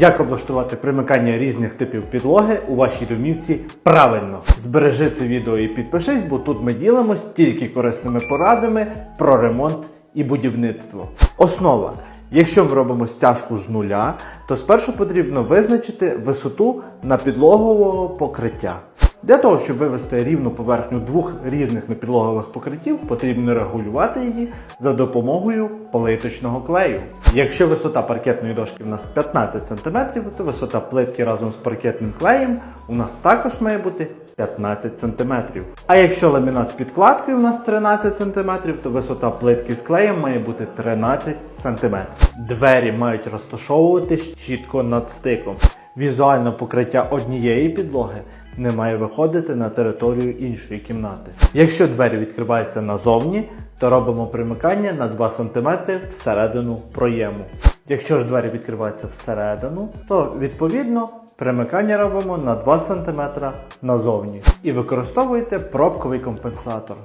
Як облаштувати примикання різних типів підлоги у вашій домівці правильно? Збережи це відео і підпишись, бо тут ми ділимось тільки корисними порадами про ремонт і будівництво. Основа. Якщо ми робимо стяжку з нуля, то спершу потрібно визначити висоту на підлогового покриття. Для того, щоб вивести рівну поверхню двох різних непідлогових покриттів, потрібно регулювати її за допомогою плиточного клею. Якщо висота паркетної дошки в нас 15 см, то висота плитки разом з паркетним клеєм у нас також має бути 15 см. А якщо ламінат з підкладкою у нас 13 см, то висота плитки з клеєм має бути 13 см. Двері мають розташовуватись чітко над стиком. Візуальне покриття однієї підлоги не має виходити на територію іншої кімнати. Якщо двері відкриваються назовні, то робимо примикання на 2 см всередину проєму. Якщо ж двері відкриваються всередину, то відповідно примикання робимо на 2 см назовні і використовуйте пробковий компенсатор.